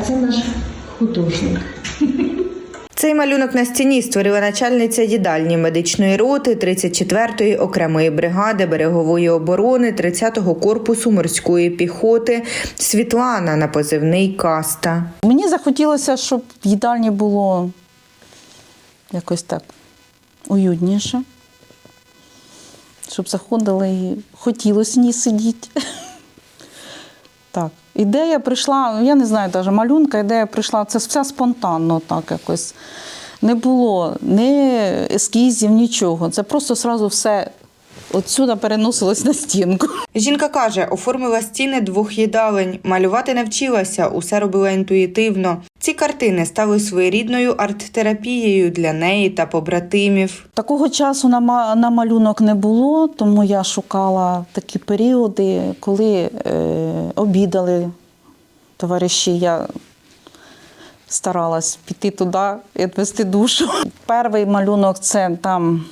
А це наш художник. Цей малюнок на стіні створила начальниця їдальні медичної роти 34-ї окремої бригади берегової оборони 30-го корпусу морської піхоти Світлана на позивний Каста. Мені захотілося, щоб в їдальні було якось так уютніше. Щоб заходили і хотілося в ній сидіти. Так. Ідея прийшла, я не знаю, навіть малюнка, ідея прийшла, це все спонтанно так якось. Не було ні ескізів, нічого. Це просто одразу все отсюда переносилось на стінку. Жінка каже, оформила стіни двох їдалень, малювати навчилася, усе робила інтуїтивно. Ці картини стали своєрідною арт-терапією для неї та побратимів. Такого часу на, малюнок не було, тому я шукала такі періоди, коли е, обідали товариші. Я старалась піти туди і відвести душу. Перший малюнок це там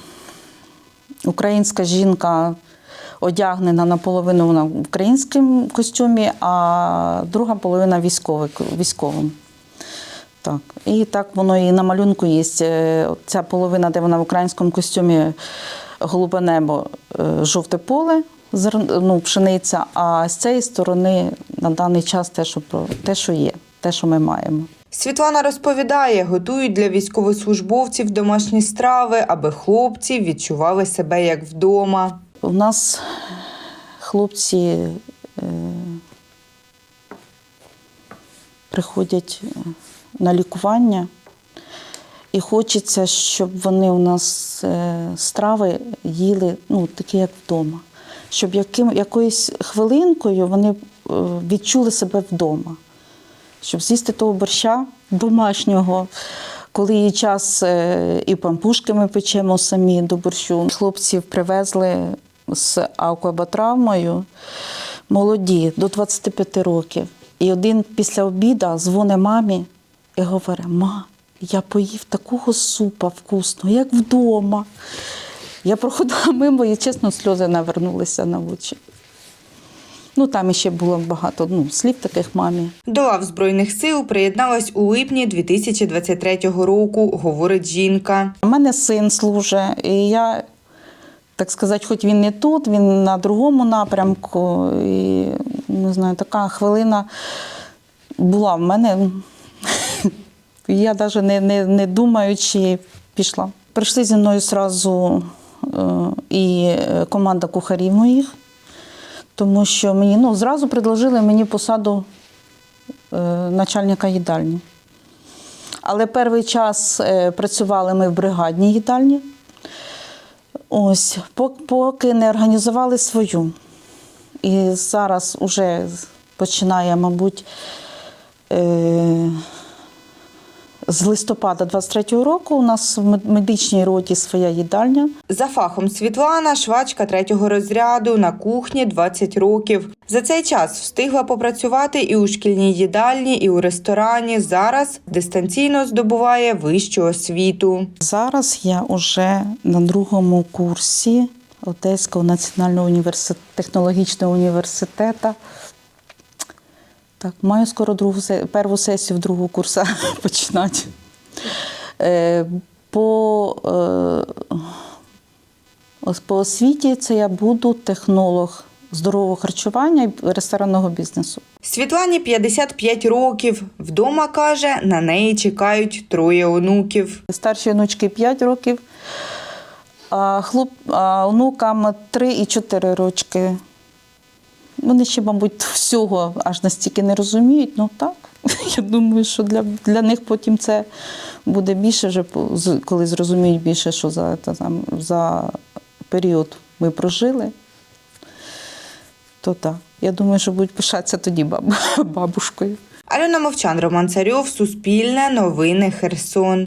українська жінка одягнена наполовину вона в українському костюмі, а друга половина військовий, військовим. Так. І так воно і на малюнку є. Е, Ця половина, де вона в українському костюмі голубе небо, е, жовте поле, ну, пшениця, а з цієї сторони на даний час те, що, про- те, що є, те, що ми маємо. Світлана розповідає, готують для військовослужбовців домашні страви, аби хлопці відчували себе як вдома. У нас хлопці е, приходять е, на лікування, і хочеться, щоб вони у нас е, страви їли ну, такі, як вдома. Щоб яким, якоюсь хвилинкою вони е, відчули себе вдома. Щоб з'їсти того борща домашнього. Коли є час, е, і пампушки ми печемо самі до борщу. Хлопців привезли з аквабатравмою молоді до 25 років. І один після обіду дзвонить мамі і говорить: Ма, я поїв такого супа вкусного, як вдома. Я проходила мимо і чесно сльози навернулися на очі. Ну, там ще було багато ну, слів таких мамі. До лав Збройних сил приєдналась у липні 2023 року, говорить жінка. У мене син служить, і я, так сказати, хоч він не тут, він на другому напрямку. І не знаю, така хвилина була в мене. Я навіть не, не, не думаючи пішла. Прийшли зі мною одразу і е, команда кухарів моїх, тому що мені ну, зразу предложили мені посаду е, начальника їдальні. Але перший час е, працювали ми в бригадній їдальні. Ось, поки не організували свою. І зараз вже починає, мабуть, е, з листопада 23-го року у нас в мед- медичній роті своя їдальня. За фахом Світлана швачка третього розряду на кухні 20 років. За цей час встигла попрацювати і у шкільній їдальні, і у ресторані. Зараз дистанційно здобуває вищу освіту. Зараз я вже на другому курсі Одеського національного університету, технологічного університету. Так, маю скоро другу першу сесію в другого курсу починати. Е, По, е, по освіті це я буду технолог здорового харчування і ресторанного бізнесу. Світлані 55 років. Вдома каже, на неї чекають троє онуків. Старшій онучки 5 років, а, хлоп, а онукам 3 і 4 рочки. Вони ще, мабуть, всього аж настільки не розуміють. Ну так, я думаю, що для, для них потім це буде більше, вже, коли зрозуміють більше, що за, та, там, за період ми прожили. То так. Я думаю, що будуть пишатися тоді баб, бабушкою. Альона Мовчан, Роман Царьов, Суспільне, Новини Херсон.